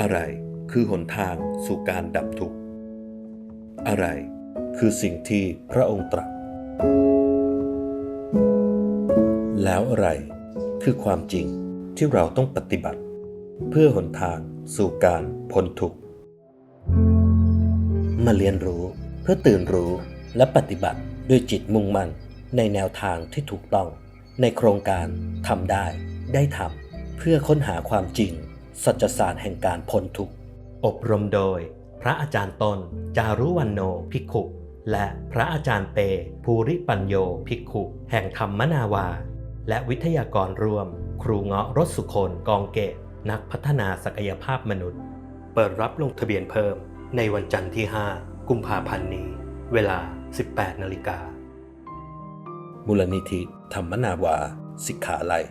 อะไรคือหนทางสู่การดับทุกข์ อะไรคือสิ่งที่พระองค์ตรัส แล้วอะไรคือความจริงที่เราต้องปฏิบัติ เพื่อหนทางสู่การพ้นทุกข์ มาเรียนรู้เพื่อตื่นรู้และปฏิบัติด้วยจิตมุ่งมั่นในแนวทางที่ถูกต้อง ในโครงการทำได้ได้ทำเพื่อค้นหาความจริง สัจศาสตร์แห่งการพ้นทุกข์ อบรมโดย พระอาจารย์ต้นจารุวันโนภิกขุ และพระอาจารย์เป ภูริปัญโยภิกขุ แห่งธรรมนาวา และวิทยากรร่วม ครูเงาะรถสุคนกองเกต นักพัฒนาศักยภาพมนุษย์ เปิดรับลงทะเบียนเพิ่ม ในวันจันทร์ที่ 5 กุมภาพันธ์นี้ เวลา 18นาฬิกามูลนิธิธรรมนาวา สิกขาลัย